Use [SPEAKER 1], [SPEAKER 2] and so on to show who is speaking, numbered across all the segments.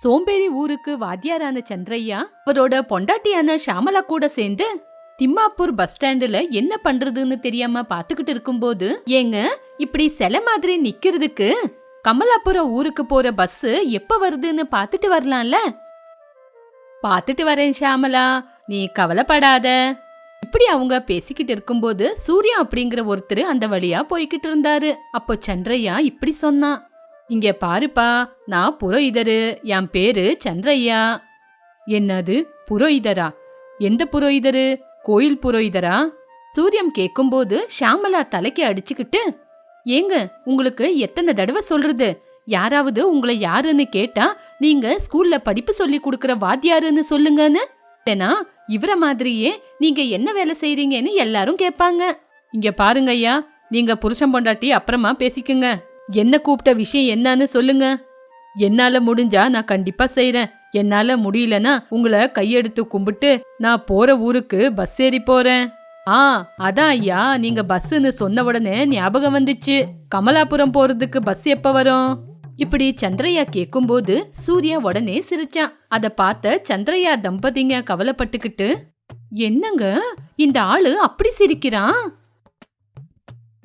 [SPEAKER 1] சோம்பேறி ஊருக்கு வாத்தியாரான சந்திரையா அவரோட பொண்டாட்டியான ஷாமலா கூட சேர்ந்து திம்மாப்பூர் பஸ் ஸ்டாண்டுல என்ன பண்றதுன்னு தெரியாம பாத்துக்கிட்டு இருக்கும்போது ஏங்க இப்படி சிலை மாதிரி நிக்கிறதுக்கு கமலாபுரம் ஊருக்கு போற பஸ் எப்ப வருதுன்னு பாத்துட்டு வரலாம்ல? பாத்துட்டு வரேன் ஷாமலா நீ கவலைப்படாத. இப்படி அவங்க பேசிக்கிட்டு இருக்கும்போது சூர்யா அப்படிங்கிற ஒருத்தர் அந்த வழியா போய்கிட்டு இருந்தாரு. அப்போ சந்திரையா இப்படி சொன்னான் இங்க பாருப்பா நான் புரோகிதரு. என் பேரு சந்திரையா. என்னது புரோகிதரா? எந்த புரோகிதரு? கோயில் புரோகிதரா? சூரியம் கேட்கும்போது ஷாமலா தலைக்கு அடிச்சுக்கிட்டு ஏங்க உங்களுக்கு எத்தனை தடவை சொல்றது? யாராவது உங்களை யாருன்னு கேட்டா நீங்க ஸ்கூல்ல படிப்பு சொல்லி கொடுக்கற வாத்தியாருன்னு சொல்லுங்கன்னு. ஏன்னா இவர மாதிரியே நீங்க என்ன வேலை செய்றீங்கன்னு எல்லாரும் கேட்பாங்க. இங்க பாருங்க ஐயா நீங்க புருஷன் பொண்டாட்டி அப்புறமா பேசிக்குங்க. என்ன கூப்பிட்ட விஷயம் என்னன்னு சொல்லுங்க. என்னால முடிஞ்சா நான் கண்டிப்பா செய்யறேன் என்னால முடியலனா உங்களை கையெடுத்து கும்பிட்டு நான் போற ஊருக்கு பஸ் ஏறி போறேன். ஆ அதான் ஐயா நீங்க பஸ்ஸுன்னு சொன்ன உடனே ஞாபகம் வந்துச்சு. கமலாபுரம் போறதுக்கு பஸ் எப்ப வரும்? இப்படி சந்திரையா கேக்கும்போது சூர்யா உடனே சிரிச்சான். அத பார்த்த சந்திரையா தம்பதிங்க கவலைப்பட்டுக்கிட்டு என்னங்க இந்த ஆளு அப்படி சிரிக்கிறான்?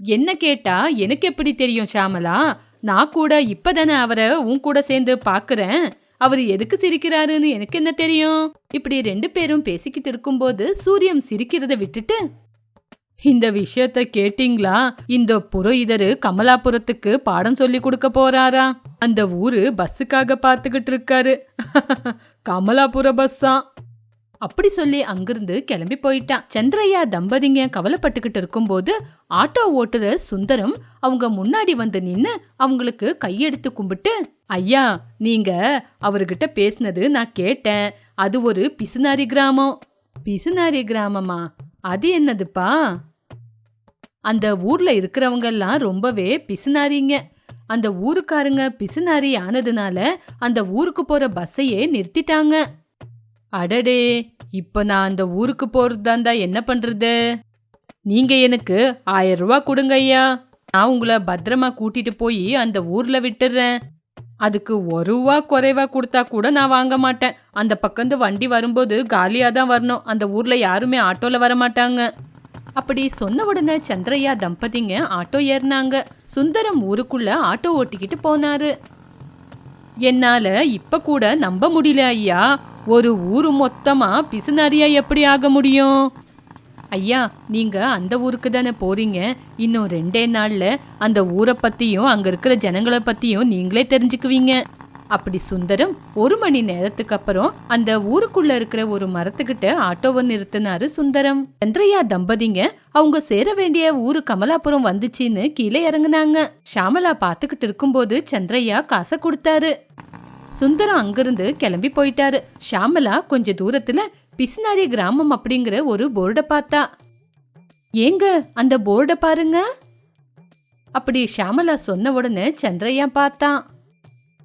[SPEAKER 1] என்ன கேட்டா எனக்கு எப்படி தெரியும் ஷாமலா? நான் கூட இப்பதானே அவரை உன் கூட சேர்ந்து பாக்குறேன். அவர் எதுக்கு சிரிக்கிறாருன்னு எனக்கு என்ன தெரியும்? இப்படி ரெண்டு பேரும் பேசிக்கிட்டு இருக்கும்போது சூரியம் சிரிக்கிறத விட்டுட்டு இந்த விஷயத்த கேட்டீங்களா? இந்த புரோகிதரு கமலாபுரத்துக்கு பாடம் சொல்லி கொடுக்க போறாரா? அந்த ஊரு பஸ்ஸுக்காக பார்த்துக்கிட்டு இருக்காரு. கமலாபுர பஸ்ஸா அப்படி சொல்லி அங்கிருந்து கிளம்பி போயிட்டான். சந்திரையா தம்பதிங்க கவலைப்பட்டுக்கிட்டு இருக்கும்போது ஆட்டோ ஓட்டுற சுந்தரம் அவங்க முன்னாடி வந்து நின்று அவங்களுக்கு கையெடுத்து கும்பிட்டு ஐயா நீங்க அவர்கிட்ட பேசினது நான் கேட்டேன். அது ஒரு பிசுனாரி கிராமம். பிசுனாரி கிராமமா? அது என்னதுப்பா? அந்த ஊர்ல இருக்கிறவங்க எல்லாம் ரொம்பவே பிசுனாரிங்க அந்த ஊருக்காரங்க பிசுனாரி ஆனதுனால அந்த ஊருக்கு போற பஸ்ஸையே நிறுத்திட்டாங்க. அடடே இப்ப நான் அந்த ஊருக்கு போறதா என்ன பண்றது? நீங்க எனக்கு ஆயிரம் ரூபா கொடுங்க ஐயா. நான் உங்களை பத்திரமா கூட்டிட்டு போய் அந்த ஊர்ல விட்டுறேன். அதுக்கு ஒரு ரூபா குறைவா கொடுத்தா கூட நான் வாங்க மாட்டேன். அந்த பக்கம் வண்டி வரும்போது காலியா தான் வரணும். அந்த ஊர்ல யாருமே ஆட்டோல வர மாட்டாங்க அப்படி சொன்ன உடனே சந்திரையா தம்பதிங்க ஆட்டோ ஏறினாங்க. சுந்தரம் ஊருக்குள்ள ஆட்டோ ஓட்டிக்கிட்டு போனாரு. என்னால இப்ப கூட நம்ப முடியல ஐயா. ஒரு ஊரு மொத்தமா பிசுநாரியா எப்படி ஆக முடியும்? ஐயா நீங்க அந்த ஊருக்கு தானே போறீங்க. இன்னும் ரெண்டே நாள்ல அந்த ஊரை பத்தியும் அங்க இருக்கிற ஜனங்களை பத்தியும் நீங்களே தெரிஞ்சுக்குவீங்க. அப்படி சுந்தரம் ஒரு மணி நேரத்துக்கு அப்புறம் அந்த ஊருக்குள்ள இருக்கிற ஒரு மரத்துக்கிட்ட ஆட்டோவை நிறுத்தினாரு சுந்தரம். சந்திரையா தம்பதிங்க அவங்க சேர வேண்டிய ஊரு கமலாபுரம் வந்துச்சுன்னு கீழே இறங்குனாங்க. ஷாமலா பாத்துக்கிட்டு இருக்கும்போது சந்திரையா காசை கொடுத்தாரு. சுந்தரம் அங்கிருந்து கிளம்பி போயிட்டாரு. ஷாமலா கொஞ்ச தூரத்துல பிசுனாரி கிராமம் அப்படிங்கிற ஒரு போர்டை பார்த்தா. ஏங்க அந்த போர்டை பாருங்க. அப்படி ஷாமலா சொன்ன உடனே சந்திரையா பார்த்தான்.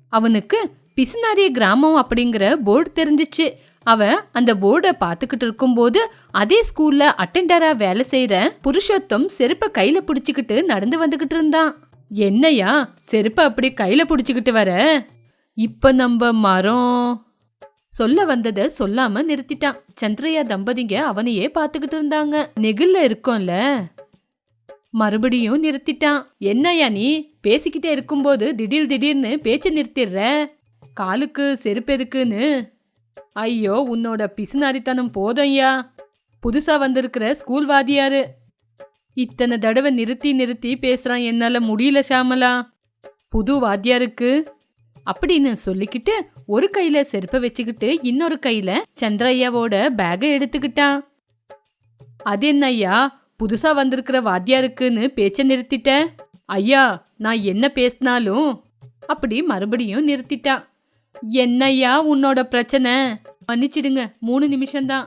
[SPEAKER 1] அவனுக்கு பிசுனாரிய கிராமம் அப்படிங்கிற போர்டு தெரிஞ்சிச்சு. அவன் அந்த போர்டை பார்த்துக்கிட்டு இருக்கும்போது அதே ஸ்கூல்ல அட்டெண்டரா வேலை செய்யற புருஷோத்தம் செருப்பை கையில புடிச்சுக்கிட்டு நடந்து வந்துகிட்டு இருந்தான். என்னையா செருப்பை அப்படி கையில புடிச்சுக்கிட்டு வர? இப்ப நம்ம மரம். சொல்ல வந்தத சொல்லாம நிறுத்திட்டான். சந்திரையா தம்பதிங்க அவனையே பார்த்துக்கிட்டு இருந்தாங்க. நெகில்ல இருக்கோம்ல. மறுபடியும் நிறுத்திட்டான். என்னய்யா நீ? பேசிக்கிட்டே இருக்கும்போது திடீர் திடீர்னு பேச்சை நிறுத்திடுற? காலுக்கு செருப்பெதுக்குன்னு ஐயோ உன்னோட பிசுநாரித்தனம் போதையா புதுசா வந்திருக்கிற ஸ்கூல் வாதியாரு இத்தனை தடவை நிறுத்தி நிறுத்தி பேசுறான் என்னால முடியல ஷாமலா. புது வாத்தியாருக்கு. அப்படின்னு சொல்லிக்கிட்டு ஒரு கையில செருப்பை வச்சுக்கிட்டு இன்னொரு கையில சந்திரையாவோட பேகை எடுத்துக்கிட்டான். அது என்ன ஐயா புதுசா வந்திருக்கிற வாத்தியாருக்குன்னு பேச்ச நிறுத்திட்டேன் ஐயா நான் என்ன பேசினாலும் அப்படி மறுபடியும் நிறுத்திட்டான் என்னய்யா உன்னோட பிரச்சனை? மன்னிச்சிடுங்க மூணு நிமிஷம்தான்.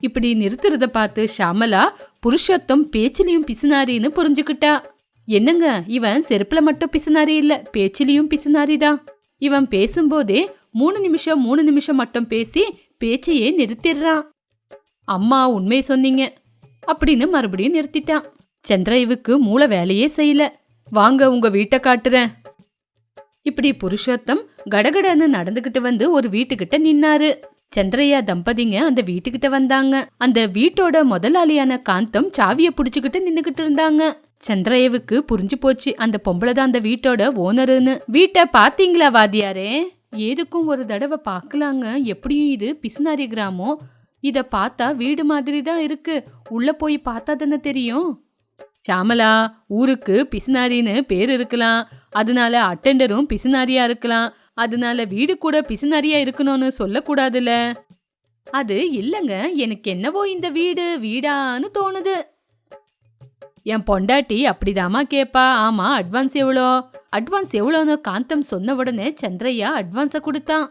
[SPEAKER 1] இப்படி நிறுத்துறத பார்த்து ஷாமலா புருஷத்தம் பேச்சிலையும் பிசுனாரின்னு புரிஞ்சுக்கிட்டா. என்னங்க இவன் செருப்புல மட்டும் பிசுனாரி இல்ல பேச்சிலையும் பிசுனாரி தான் இவன் பேசும்போதே மூணு நிமிஷம் மூணு நிமிஷம் மட்டும் பேசி பேச்சையே நிறுத்திடுறான். அம்மா உண்மை சொன்னீங்க. அப்படின்னு மறுபடியும் நிறுத்திட்டான். சந்திரயுவுக்கு மூளை வேலையே செய்யல. வாங்க உங்க வீட்டை காட்டுறேன். இப்படி புருஷோத்தம் கடகடன்னு நடந்துகிட்டு வந்து ஒரு வீட்டுக்கிட்ட நின்னாரு. சந்திரையா தம்பதிங்க அந்த வீட்டுக்கிட்ட வந்தாங்க. அந்த வீட்டோட முதலாளியான காந்தம் சாவிய புடிச்சுக்கிட்டு நின்னுகிட்டு இருந்தாங்க. சந்திரயவுக்கு புரிஞ்சு போச்சு அந்த பொம்பளை தான் அந்த வீட்டோட ஓனருன்னு. வீட்டை பாத்தீங்களா வாதியாரே ஏதுக்கும் ஒரு தடவை பார்க்கலாங்க. எப்படியும் இது பிசுனாரி கிராமம். இத பார்த்தா வீடு மாதிரி தான் இருக்கு. உள்ள போய் பார்த்தா தானே தெரியும். சாமலா ஊருக்கு பிசுனாரின்னு பேர் இருக்கலாம். அதனால அட்டெண்டரும் பிசுனாரியா இருக்கலாம். அதனால வீடு கூட பிசுனாரியா இருக்கணும்னு சொல்லக்கூடாதுல அது இல்லைங்க எனக்கு என்னவோ இந்த வீடு வீடான்னு தோணுது. என் பொண்டாட்டி அப்படிதாம்மா கேப்பா. ஆமா அட்வான்ஸ் எவ்வளோ? அட்வான்ஸ் எவ்வளோன்னு காந்தம் சொன்ன உடனே சந்திரையா அட்வான்ஸை கொடுத்தான்.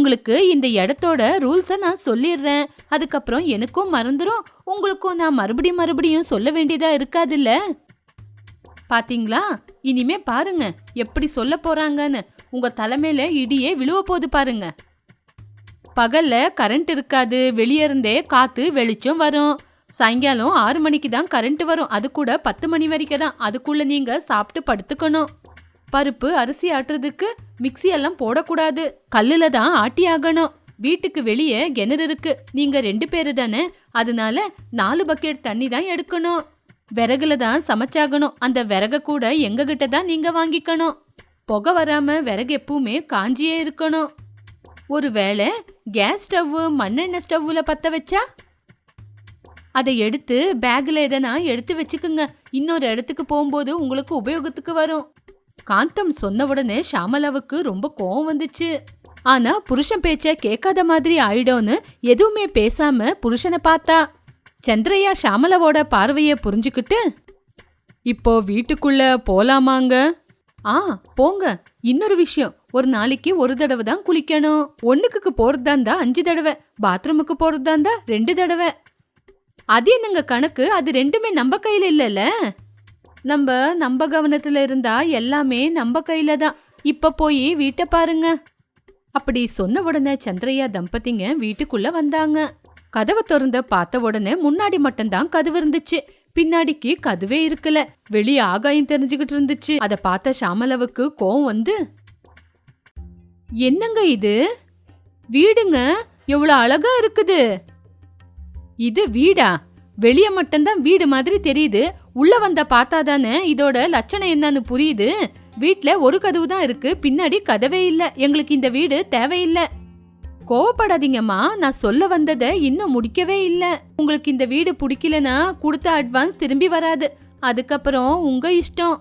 [SPEAKER 1] உங்களுக்கு இந்த இடத்தோட ரூல்ஸை நான் சொல்லிடுறேன். அதுக்கப்புறம் எனக்கும் மறந்துடும் உங்களுக்கும் நான் மறுபடியும் மறுபடியும் சொல்ல வேண்டியதா இருக்காதுல்ல? பாத்தீங்களா? இனிமே பாருங்க எப்படி சொல்ல போறாங்கன்னு. உங்க தலைமையில இடியே விழுவ போது பாருங்க. பகல்ல கரண்ட் இருக்காது வெளியே இருந்தே காத்து வெளிச்சம் வரும். சாயங்காலம் ஆறு மணிக்கு தான் கரண்ட் வரும். அது கூட பத்து மணி வரைக்கும் தான். அதுக்குள்ள நீங்க சாப்பிட்டு படுத்துக்கணும். பருப்பு அரிசி ஆட்டுறதுக்கு மிக்சி எல்லாம் போடக்கூடாது. கல்லுல தான் ஆட்டி ஆகணும். வீட்டுக்கு வெளியே கிணறு இருக்கு. நீங்க ரெண்டு பேரு தானே? அதனால நாலு பக்கெட் தண்ணி தான் எடுக்கணும். விறகுல தான் சமைச்சாகணும். அந்த விறக கூட எங்க கிட்ட தான் நீங்க வாங்கிக்கணும். புகை வராம விறகு எப்பவுமே காஞ்சியே இருக்கணும். ஒருவேளை கேஸ் ஸ்டவ் மண்ணெண்ணெய் ஸ்டவ்ல பத்த வச்சா? அதை எடுத்து பேக்ல எதனா எடுத்து வச்சுக்குங்க. இன்னொரு இடத்துக்கு போகும்போது உங்களுக்கு உபயோகத்துக்கு வரும். காந்தம் சொன்ன உடனே ஷாமலாவுக்கு ரொம்ப கோவம் வந்துச்சு. ஆனா புருஷன் பேச்ச கேட்காத மாதிரி ஆயிடும்னு எதுவுமே பேசாம புருஷனை பார்த்தா. சந்திரையா ஷாமலாவோட பார்வைய புரிஞ்சுக்கிட்டு இப்போ வீட்டுக்குள்ள போலாமாங்க? ஆ போங்க. இன்னொரு விஷயம். ஒரு நாளைக்கு ஒரு தடவை தான் குளிக்கணும். ஒண்ணுக்கு போறதா இருந்தா அஞ்சு தடவை. பாத்ரூமுக்கு போறதா இருந்தா ரெண்டு தடவை. அது என்னங்க கணக்கு? அது ரெண்டுமே நம்ம கையில இல்லைல்ல? நம்ம நம்ம கவனத்துல இருந்தா எல்லாமே நம்ம கையில தான். இப்ப போய் வீட்டை பாருங்க. அப்படி சொன்ன உடனே சந்திரையா தம்பதிங்க வீட்டுக்குள்ள வந்தாங்க. கதவை திறந்த பார்த்த உடனே முன்னாடி மட்டும்தான் கதவு இருந்துச்சு. பின்னாடிக்கு கதவே இருக்கல. வெளிய ஆகாயம் தெரிஞ்சுக்கிட்டு இருந்துச்சு. அத பார்த்த ஷாமலவுக்கு கோவம் வந்து என்னங்க இது? வீடுங்க எவ்வளவு அழகா இருக்குது. இது வீடா? வெளிய மட்டும்தான் வீடு மாதிரி தெரியுது. உள்ள வந்த பார்த்தா தானே இதோட லட்சணம் என்னன்னு புரியுது. வீட்ல ஒரு கதவு தான் இருக்கு. பின்னாடி கதவே இல்ல. எங்களுக்கு இந்த வீடு தேவையில்லை. கோவப்படாதீங்கம்மா. நான் சொல்ல வந்ததை இன்னும் முடிக்கவே இல்லை. உங்களுக்கு இந்த வீடு பிடிக்கலனா கொடுத்த அட்வான்ஸ் திரும்பி வராது. அதுக்கப்புறம் உங்க இஷ்டம்.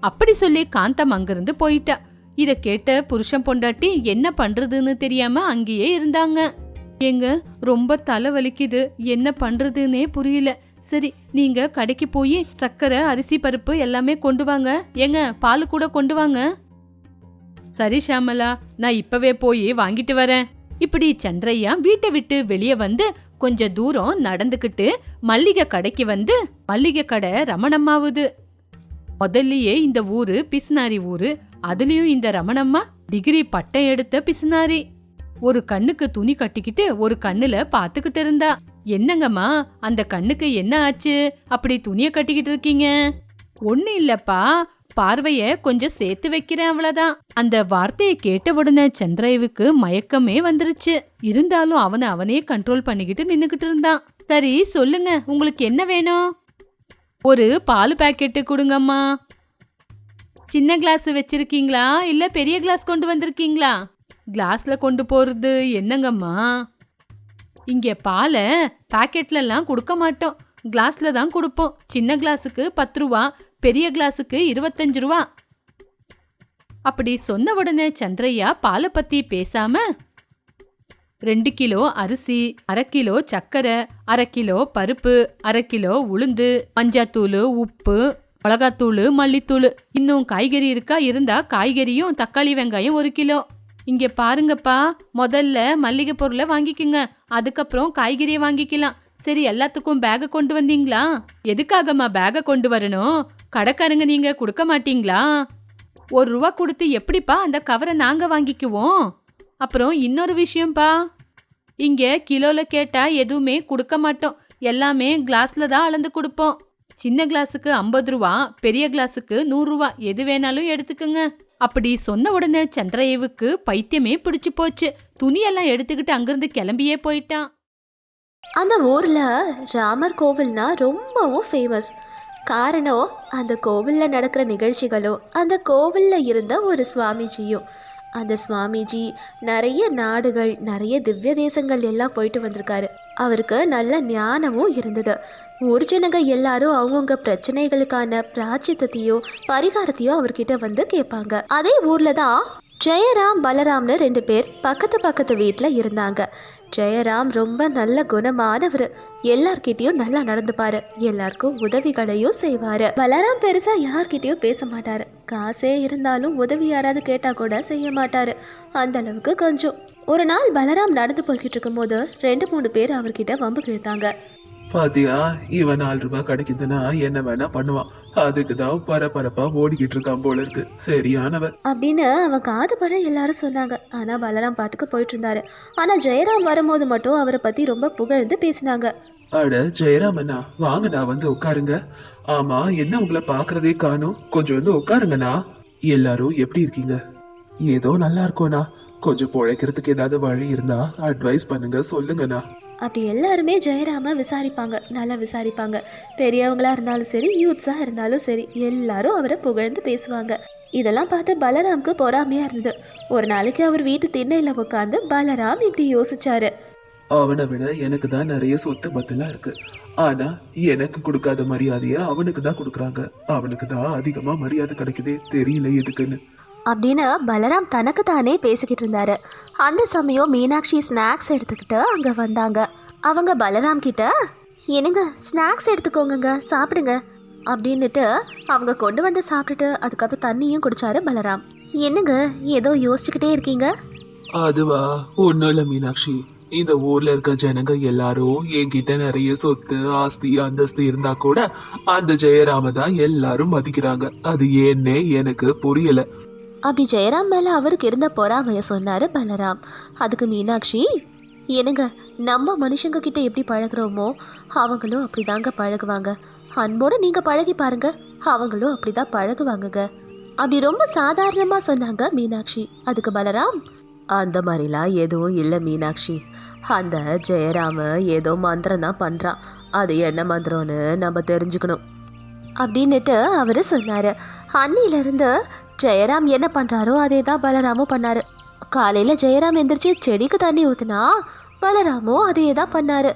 [SPEAKER 1] அப்படி சொல்லி காந்தம் அங்கிருந்து போயிட்டா. இத கேட்ட புருஷன் பொண்டாட்டி என்ன பண்றதுன்னு தெரியாம அங்கேயே இருந்தாங்க. எங்க ரொம்ப தலை வலிக்குது. என்ன பண்றதுன்னே புரியல. சரி நீங்க கடைக்கு போய் சக்கரை அரிசி பருப்பு எல்லாமே கொண்டு வாங்க. ஏங்க பால் கூட கொண்டு வாங்க. சரி ஷாமலா நான் இப்பவே போய் வாங்கிட்டு வரேன். இப்படி சந்திரையா வீட்டை விட்டு வெளியே வந்து கொஞ்ச தூரம் நடந்துக்கிட்டு மல்லிகை கடைக்கு வந்து மல்லிகை கடை ரமணம்மாவுது. முதல்லயே இந்த ஊரு பிசுனாரி ஊரு. அதுலயும் இந்த ரமணம்மா டிகிரி பட்டம் எடுத்த பிசுனாரி ஒரு கண்ணுக்கு துணி கட்டிக்கிட்டு ஒரு கண்ணுல பாத்துக்கிட்டு இருந்தா. என்னங்கம்மா அந்த கண்ணுக்கு என்ன ஆச்சு? அப்படி துணிய கட்டிக்கிட்டு இருக்கீங்க? ஒண்ணு இல்லப்பா பார்வைய கொஞ்சம் சேர்த்து வைக்கிறேன் அவ்வளவுதான் அந்த வார்த்தையை கேட்ட உடனே சந்திரேவுக்கு மயக்கமே வந்துருச்சு. இருந்தாலும் அவனை அவனே கண்ட்ரோல் பண்ணிக்கிட்டு நின்னுக்கிட்டு இருந்தான். சரி சொல்லுங்க உங்களுக்கு என்ன வேணும்? ஒரு பால் பாக்கெட்டு கொடுங்கம்மா. சின்ன கிளாஸ் வச்சிருக்கீங்களா? இல்ல பெரிய கிளாஸ் கொண்டு வந்திருக்கீங்களா? கிளாஸில் கொண்டு போகிறது என்னங்கம்மா? இங்கே பாலை பாக்கெட்லலாம் கொடுக்க மாட்டோம். கிளாஸில் தான் கொடுப்போம். சின்ன கிளாஸுக்கு பத்து ரூபா பெரிய கிளாஸுக்கு இருபத்தஞ்சு ரூபா. அப்படி சொன்ன உடனே சந்திரையா பாலை பற்றி பேசாம ரெண்டு கிலோ அரிசி அரை கிலோ சர்க்கரை அரை கிலோ பருப்பு அரை கிலோ உளுந்து மஞ்சாத்தூள் உப்பு மிளகாத்தூள் மல்லித்தூள். இன்னும் காய்கறி இருக்கா? இருந்தா காய்கறியும் தக்காளி வெங்காயம் ஒரு கிலோ. இங்கே பாருங்கப்பா முதல்ல மல்லிகை பொருளை வாங்கிக்கோங்க. அதுக்கப்புறம் காய்கறியை வாங்கிக்கலாம். சரி எல்லாத்துக்கும் பேகை கொண்டு வந்தீங்களா? எதுக்காகம்மா பேகை கொண்டு வரணும்? கடைக்காரங்க நீங்க கொடுக்க மாட்டீங்களா? ஒரு ரூபா கொடுத்து எப்படிப்பா அந்த கவரை நாங்க வாங்கிக்குவோம்? அப்புறம் இன்னொரு விஷயம்ப்பா இங்க கிலோல கேட்டா எதுவுமே கொடுக்க மாட்டோம். எல்லாமே கிளாஸ்ல தான் அளந்து கொடுப்போம். சின்ன கிளாஸுக்கு ஐம்பது ரூபா பெரிய கிளாஸுக்கு நூறுரூவா எது வேணாலும் எடுத்துக்கோங்க. அப்படி சொன்ன உடனே சந்திரேவுக்கு பைத்தியமே பிடிச்சு போச்சு. துணியெல்லாம் எடுத்துக்கிட்டு அங்கிருந்து கிளம்பியே போயிட்டான்.
[SPEAKER 2] அந்த ஊரில் ராமர் கோவில்னா ரொம்பவும் ஃபேமஸ் காரணம் அந்த கோவிலில் நடக்கிற நிகழ்ச்சிகளும் அந்த கோவிலில் இருந்த ஒரு சுவாமிஜியும். அந்த சுவாமிஜி நிறைய நாடுகள் நிறைய திவ்ய தேசங்கள் எல்லாம் போயிட்டு வந்திருக்காரு. அவருக்கு நல்ல ஞானமும் இருந்தது. ஊர் ஜனங்க எல்லாரும் அவங்கவுங்க பிரச்சனைகளுக்கான பிராச்சித்தத்தையோ பரிகாரத்தையோ அவர்கிட்ட வந்து கேட்பாங்க. அதே ஊர்ல தான் ஜெயராம் பலராம்னு ரெண்டு பேர் பக்கத்து பக்கத்து வீட்டில் இருந்தாங்க. ஜெயராம் ரொம்ப நல்ல குணமானவர். எல்லார்கிட்டயும் நல்லா நடந்துப்பாரு. எல்லாருக்கும் உதவிகளையும் செய்வாரு. பலராம் பெருசா யார்கிட்டயும் பேச மாட்டாரு. காசே இருந்தாலும் உதவி யாராவது கேட்டா கூட செய்ய மாட்டாரு. அந்த அளவுக்கு கொஞ்சம். ஒரு நாள் பலராம் நடந்து போய்கிட்டு இருக்கும்போது ரெண்டு மூணு பேர் அவர்கிட்ட வம்பு கிழத்தாங்க.
[SPEAKER 3] பாத்தியா இவன் நாலு ரூபாய் கிடைக்குதுன்னா என்ன வேணா பண்ணுவான். அதுக்கு தான் பரபரப்பா ஓடிக்கிட்டு இருக்கான் போல இருக்கு. சரியானவன்.
[SPEAKER 2] அப்படின்னு அவன் காது பட எல்லாரும் சொன்னாங்க. ஆனா பலராம் பாட்டுக்கு போயிட்டு இருந்தாரு. ஆனா ஜெயராம் வரும்போது மட்டும் அவரை பத்தி ரொம்ப புகழ்ந்து பேசினாங்க.
[SPEAKER 3] அட ஜெயராமண்ணா வாங்கண்ணா வந்து உட்காருங்க. ஆமா என்ன உங்களை பாக்குறதே காணும். கொஞ்சம் வந்து உட்காருங்கண்ணா. எல்லாரும் எப்படி இருக்கீங்க? ஏதோ நல்லா இருக்கோண்ணா. கொஞ்சம் பொழைக்கிறதுக்கு ஏதாவது வழி இருந்தா அட்வைஸ் பண்ணுங்க சொல்லுங்கண்ணா.
[SPEAKER 2] அப்படி எல்லாருமே ஜெயராம விசாரிப்பாங்க நல்லா விசாரிப்பாங்க. பெரியவங்களா இருந்தாலும் சரி யூத்ஸா இருந்தாலும் சரி எல்லாரும் அவரை புகழ்ந்து பேசுவாங்க. இதெல்லாம் பார்த்து பலராம்க்கு பொறாமையா இருந்தது. ஒரு நாளைக்கு அவர் வீட்டு திண்ணையில உட்காந்து பலராம் இப்படி யோசிச்சாரு.
[SPEAKER 3] அவனை விட எனக்கு தான் நிறைய சொத்து பத்தெல்லாம் இருக்கு. ஆனா எனக்கு கொடுக்காத மரியாதைய அவனுக்கு தான் கொடுக்குறாங்க. அவனுக்கு தான் அதிகமா மரியாதை கிடைக்குதே தெரியல எதுக்குன்னு.
[SPEAKER 2] அப்படின்னு பலராம் தனக்கு தானே பேசிக்கிட்டு இருந்தாரு. அந்த சமயம் மீனாட்சி ஸ்நாக்ஸ் எடுத்துக்கிட்டு அங்கே வந்தாங்க. அவங்க பலராம் கிட்ட என்னங்க ஸ்நாக்ஸ் எடுத்துக்கோங்கங்க சாப்பிடுங்க அப்படின்னுட்டு அவங்க கொண்டு வந்து சாப்பிட்டுட்டு அதுக்கப்புறம் தண்ணியும் குடிச்சாரு பலராம். என்னங்க ஏதோ யோசிச்சுக்கிட்டே இருக்கீங்க?
[SPEAKER 3] அதுவா? ஒன்றும் இல்ல மீனாட்சி. இந்த ஊர்ல இருக்க ஜனங்க எல்லாரும் என்கிட்ட நிறைய சொத்து ஆஸ்தி அந்தஸ்து இருந்தா கூட அந்த ஜெயராம தான் எல்லாரும் மதிக்கிறாங்க. அது ஏன்னே எனக்கு புரியல.
[SPEAKER 2] அப்படி ஜெயராம் மேலே அவருக்கு இருந்த பொறாமைய சொன்னார் பலராம். அதுக்கு மீனாட்சி என்னங்க நம்ம மனுஷங்க கிட்ட எப்படி பழகுறோமோ அவங்களும் அப்படிதாங்க பழகுவாங்க. அன்போடு நீங்கள் பழகி பாருங்க அவங்களும் அப்படிதான் பழகுவாங்கங்க. அப்படி ரொம்ப சாதாரணமாக சொன்னாங்க மீனாட்சி. அதுக்கு பலராம் அந்த மாதிரிலாம் எதுவும் இல்லை மீனாட்சி. அந்த ஜெயராம ஏதோ மந்திரம் தான் பண்ணுறான் அது என்ன மந்திரம்னு நம்ம தெரிஞ்சுக்கணும். அப்படின்னுட்டு அவர் சொன்னார். அன்னியிலேருந்து ஜெயராம் என்ன பண்ணுறாரோ அதே தான் பலராமும் பண்ணார். காலையில் ஜெயராம் எந்திரிச்சு செடிக்கு தண்ணி ஊற்றுனா பலராமும் அதே தான் பண்ணார்.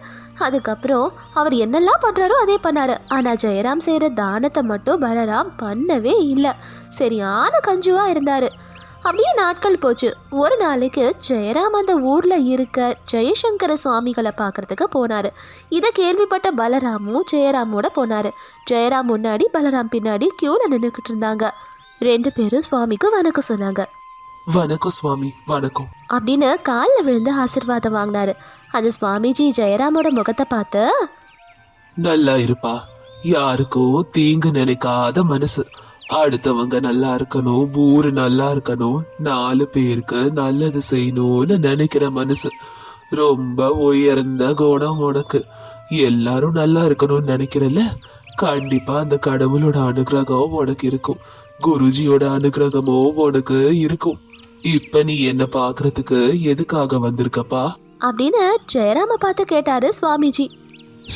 [SPEAKER 2] அதுக்கப்புறம் அவர் என்னெல்லாம் பண்ணுறாரோ அதே பண்ணார். ஆனால் ஜெயராம் செய்கிற தானத்தை மட்டும் பலராம் பண்ணவே இல்லை. சரியான கஞ்சுவாக இருந்தார். அப்படியே நாட்கள் போச்சு. ஒரு நாளைக்கு ஜெயராம் அந்த ஊரில் இருக்க ஜெயசங்கர சுவாமிகளை பார்க்கறதுக்கு போனார். இதை கேள்விப்பட்ட பலராமும் ஜெயராமோட போனார். ஜெயராம் முன்னாடி பலராம் பின்னாடி க்யூவில் நின்றுக்கிட்டு இருந்தாங்க. ரெண்டு பேரும் சுவாமிக்கு வணக்கம் சொன்னாங்க.
[SPEAKER 3] வணக்கம் சுவாமி வணக்கம்.
[SPEAKER 2] அப்படின்னு காலில் விழுந்து ஆசீர்வாதம் வாங்கினாரு. அந்த சுவாமிஜி ஜெயராமோட முகத்தை பார்த்து
[SPEAKER 3] நல்லா இருப்பா. யாருக்கும் தீங்கு நினைக்காத மனசு. அடுத்தவங்க நல்லா இருக்கணும் ஊரு நல்லா இருக்கணும் நாலு பேருக்கு நல்லது செய்யணும்னு நினைக்கிற மனசு. ரொம்ப உயர்ந்த குணம் உனக்கு. எல்லாரும் நல்லா இருக்கணும்னு நினைக்கிறல்ல? கண்டிப்பா அந்த கடவுளோட அனுகிரகம் உனக்கு இருக்கும். குருஜியோட அனுகிரகமும் உனக்கு இருக்கும். இப்ப நீ என்ன பாக்குறதுக்கு எதுக்காக வந்திருக்கப்பா?
[SPEAKER 2] அப்படின்னு ஜெயராம பார்த்து கேட்டாரு சுவாமிஜி.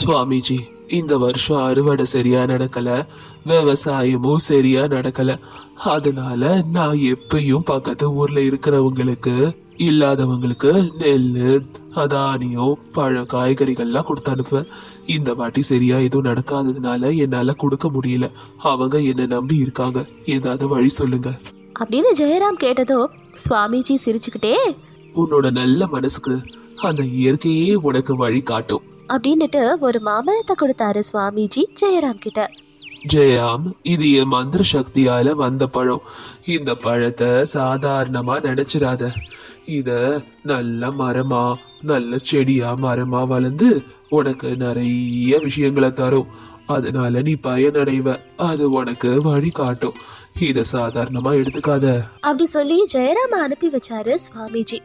[SPEAKER 3] சுவாமிஜி இந்த வருஷம் அறுவடை சரியா நடக்கல விவசாயமும் சரியா நடக்கல. அதனால நான் எப்பயும் பக்கத்து ஊர்ல இருக்கிறவங்களுக்கு இல்லாதவங்களுக்கு நெல்லு தானியம் பழம் காய்கறிகள்லாம் கொடுத்து அனுப்புவேன். இந்த வாட்டி சரியா எதுவும் நடக்காததுனால என்னால கொடுக்க முடியல. அவங்க என்ன நம்பி இருக்காங்க. ஏதாவது வழி சொல்லுங்க.
[SPEAKER 2] அப்படின்னு ஜெயராம் கேட்டதோ சுவாமிஜி சிரிச்சுக்கிட்டே
[SPEAKER 3] உன்னோட நல்ல மனசுக்கு அந்த இயற்கையே உனக்கு வழி காட்டும்.
[SPEAKER 2] அப்படின்னுட்டு ஒரு மாம்பழத்தை கொடுத்தாரு சுவாமிஜி ஜெயராம் கிட்ட.
[SPEAKER 3] ஜெயாம் இது என் மந்திர சக்தியால வந்த பழம். இந்த பழத்தை சாதாரணமா நினைச்சிடாத இத நல்ல மரமா நல்ல செடியா மரமா வளர்ந்து உனக்கு நிறைய விஷயங்களை தரும். அதனால நீ பயனடைவ. அது உனக்கு வழி காட்டும். இத சாதாரணமா எடுத்துக்காத.
[SPEAKER 2] அப்படி சொல்லி ஜெயராம அனுப்பி வச்சாரு சுவாமிஜி.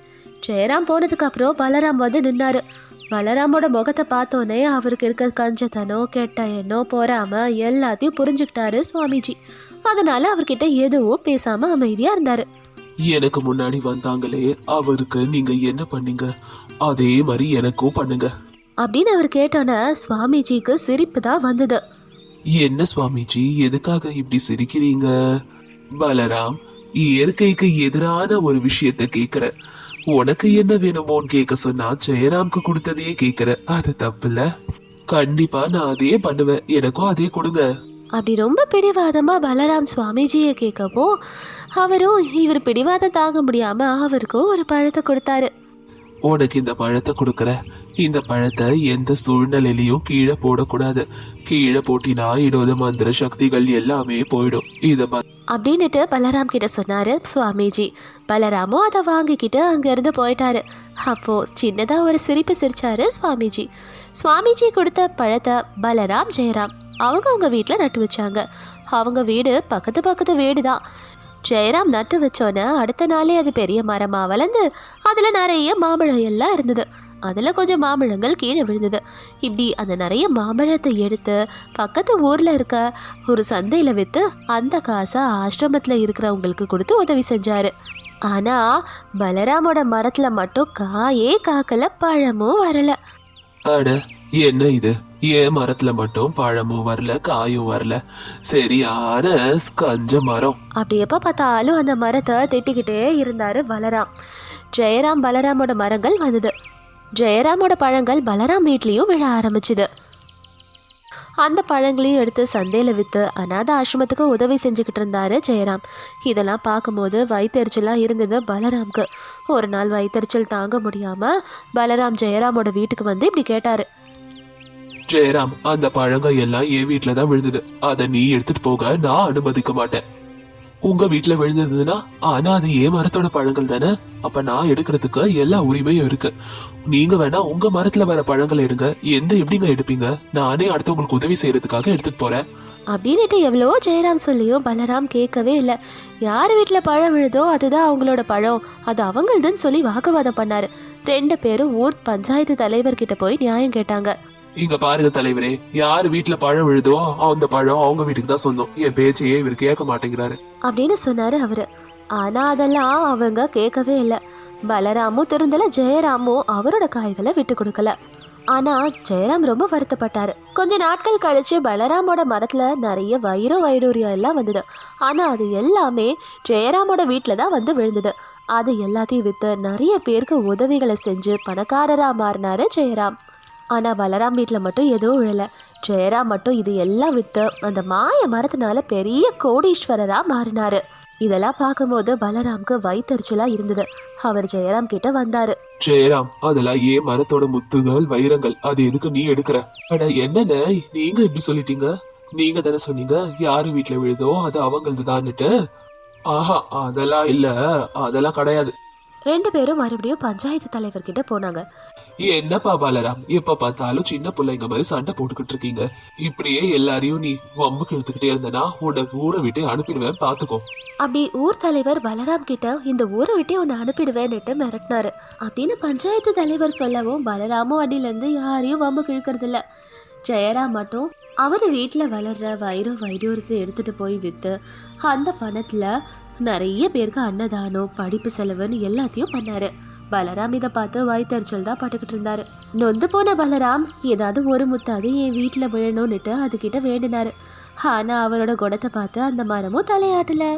[SPEAKER 2] ஜெயராம் போனதுக்கு அப்புறம் பலராம் வந்து நின்னாரு. பலராமோட முகத்தை பார்த்தோன்னே அவருக்கு இருக்க கஞ்சத்தனோ கெட்ட எண்ணோ போறாம எல்லாத்தையும் புரிஞ்சுக்கிட்டாரு சுவாமிஜி. அதனால அவர்கிட்ட எதுவும் பேசாம அமைதியா இருந்தாரு.
[SPEAKER 3] எனக்கு முன்னாடி வந்தாங்களே அவருக்கு நீங்க என்ன பண்ணீங்க? அதே மாதிரி எனக்கும் பண்ணுங்க.
[SPEAKER 2] அப்படின்னு அவர் கேட்டோன்னே சுவாமிஜிக்கு சிரிப்பு தான் வந்தது.
[SPEAKER 3] என்ன சுவாமிஜி எதுக்காக இப்படி சிரிக்கிறீங்க? பலராம் இயற்கைக்கு எதிரான ஒரு விஷயத்த கேக்குற. உனக்கு என்ன வேணுமோன்னு கேட்க சொன்னா ஜெயராம்க்கு கொடுத்ததையே கேக்குற. அது தப்புல கண்டிப்பா நான் அதே பண்ணுவேன். எனக்கும் அதே கொடுங்க.
[SPEAKER 2] அப்படி ரொம்ப பிடிவாதமா பலராம் சுவாமிஜியை கேட்கவோ அவரும் இவர் பிடிவாதம் தாங்க முடியாம அவருக்கும் ஒரு பழத்தை கொடுத்தாரு.
[SPEAKER 3] உனக்கு இந்த பழத்தை கொடுக்கற? இந்த பழத்தை எந்த சூழ்நிலையிலயும் கீழே போடக்கூடாது. கீழே போட்டினா இதோட மந்திர சக்திகள் எல்லாமே போயிடும். இத
[SPEAKER 2] அப்படின்னுட்டு பலராம் கிட்ட சொன்னாரு சுவாமிஜி. பலராமும் அதை வாங்கிக்கிட்டு அங்கேருந்து போயிட்டாரு. அப்போ சின்னதா ஒரு சிரிப்பு சிரிச்சாரு சுவாமிஜி. சுவாமிஜி கொடுத்த பழத்தை பலராம் ஜெயராம். அவங்கவுங்க வீட்டில் நட்டு வச்சாங்க. அவங்க வீடு பக்கத்து பக்கத்து வீடு தான் ஜெயராம் நட்டு வச்சோன்னே அடுத்த நாளே அது பெரிய மரமாக வளர்ந்து அதில் நிறைய மாம்பழம் எல்லாம் இருந்தது. அதில் கொஞ்சம் மாம்பழங்கள் கீழே விழுந்தது. இப்படி அந்த நிறைய மாம்பழத்தை எடுத்து பக்கத்து ஊரில் இருக்க ஒரு சந்தையில் விற்று அந்த காசை ஆசிரமத்தில் இருக்கிறவங்களுக்கு கொடுத்து உதவி செஞ்சார். ஆனால் பலராமோட மரத்தில் மட்டும் காயே காக்கல பழமும் வரலை.
[SPEAKER 3] அட என்ன இது? ஏன் மரத்துல மட்டும் பழமும் வரல காயும் வரல. சரியான கஞ்ச மரம்.
[SPEAKER 2] அப்படி எப்போ பார்த்தாலும் அந்த மரத்தை திட்டிக்கிட்டே இருந்தாரு பலராம். ஜெயராம் பலராமோட மரங்கள் வந்தது. ஜெயராமோட பழங்கள் பலராம் வீட்லேயும் விழ ஆரம்பிச்சுது. அந்த பழங்களையும் எடுத்து சந்தையில் விற்று அநாத ஆசிரமத்துக்கு உதவி செஞ்சுக்கிட்டு இருந்தாரு ஜெயராம். இதெல்லாம் பார்க்கும்போது வயிற்றுச்சலாக இருந்தது பலராம்க்கு. ஒரு நாள் வயிற்றுச்சல் தாங்க முடியாமல் பலராம் ஜெயராமோட வீட்டுக்கு வந்து இப்படி கேட்டார்.
[SPEAKER 3] ஜெயராம் அந்த பழங்க எல்லாம் என் வீட்டில தான் விழுந்தது. அதை நீ எடுத்துட்டு போக நான் அனுமதிக்க மாட்டேன். உங்க வீட்டுல விழுந்ததுன்னா ஆனா அது ஏன் மரத்தோட பழங்கள் தானே? அப்ப நான் எடுக்கிறதுக்கு எல்லா உரிமையும் இருக்கு. நீங்க வேணா உங்க மரத்துல வர பழங்கள் எடுங்க. எந்த எப்படிங்க எடுப்பீங்க? நானே அடுத்தவங்களுக்கு உதவி செய்யறதுக்காக எடுத்துட்டு போறேன்.
[SPEAKER 2] அப்படின்னுட்டு எவ்வளவோ ஜெயராம் சொல்லியும் பலராம் கேட்கவே இல்லை. யார் வீட்டில் பழம் விழுதோ அதுதான் அவங்களோட பழம். அது அவங்களதுன்னு சொல்லி வாக்குவாதம் பண்ணாரு. ரெண்டு பேரும் ஊர் பஞ்சாயத்து தலைவர்கிட்ட போய் நியாயம் கேட்டாங்க.
[SPEAKER 3] இங்க பாருங்க தலைவரே யார் வீட்டுல பழம் விழுதோ அந்த பழம் அவங்க வீட்டுக்கு தான் சொந்தம். என் பேச்சையே இவர் கேட்க மாட்டேங்கிறாரு?
[SPEAKER 2] அப்படின்னு சொன்னாரு அவரு. ஆனா அதெல்லாம் அவங்க கேட்கவே இல்லை. பலராமும் திருந்தல ஜெயராமும் அவரோட காய்களை விட்டு கொடுக்கல. ஆனா ஜெயராம் ரொம்ப வருத்தப்பட்டாரு. கொஞ்ச நாட்கள் கழிச்சு பலராமோட மரத்துல நிறைய வைரம் வைடூரியம் எல்லாம் வந்தது. ஆனா அது எல்லாமே ஜெயராமோட வீட்டில் தான் வந்து விழுந்தது. அது எல்லாத்தையும் வித்து நிறைய பேருக்கு உதவிகளை செஞ்சு பணக்காரரா மாறினாரு ஜெயராம். ஆனால் பலராம் வீட்டில் மட்டும் எதுவும் விழல. ஜெயராம் மட்டும் இது எல்லாம் விற்று அந்த மாய மரத்தினால பெரிய கோடீஸ்வரராக மாறினாரு. இதெல்லாம் பார்க்கும்போது பலராம்க்கு வயிற்றுச்சலா இருந்தது. அவர் ஜெயராம் கிட்ட வந்தாரு.
[SPEAKER 3] ஜெயராம் அதெல்லாம் ஏன் மரத்தோட முத்துகள் வைரங்கள். அது எதுக்கு நீ எடுக்கிற? அட என்னண்ணே? நீங்க இப்படி சொல்லிட்டீங்க? நீங்க தானே சொன்னீங்க யாரு வீட்டுல விழுதோ அது அவங்களது தான்னுட்டு ஆஹா அதெல்லாம் இல்ல. அதெல்லாம் கிடையாது.
[SPEAKER 2] ரெண்டு பேரும் மறுபடியும் பஞ்சாயத்து தலைவர்கிட்ட போனாங்க.
[SPEAKER 3] என்னப்பா பாலராம் எப்ப பார்த்தாலும் சின்ன பிள்ளைங்க மாதிரி சண்டை போட்டுக்கிட்டு இருக்கீங்க. இப்படியே எல்லாரையும் நீ வம்புக்கு இழுத்துக்கிட்டே இருந்தனா உன்னை ஊரை விட்டு அனுப்பிடுவேன் பாத்துக்கோ
[SPEAKER 2] அப்படி ஊர் தலைவர் பலராம் கிட்ட இந்த ஊரை விட்டு உன்னை அனுப்பிடுவேன்னுட்டு மிரட்டினாரு. அப்படின்னு பஞ்சாயத்து தலைவர் சொல்லவும் பலராமும் அடியிலேருந்து யாரையும் வம்பு கிழக்கிறது இல்ல ஜெயராம் மட்டும் அவர் வீட்டில் வளர்கிற வைரம் வைடூரத்தை எடுத்துகிட்டு போய் விற்று அந்த பணத்தில் நிறைய பேருக்கு அன்னதானம் படிப்பு செலவுன்னு எல்லாத்தையும் பண்ணார். பலராம் இதை பார்த்து வாய்த்தறிச்சல் தான் பட்டுக்கிட்டு இருந்தார். நொந்து போன பலராம் ஏதாவது ஒரு முத்தாவது என் வீட்டில் விழணும்னுட்டு அதுக்கிட்ட வேண்டினார். ஆனால் அவரோட குணத்தை பார்த்து அந்த மரமும் தலையாட்டலை.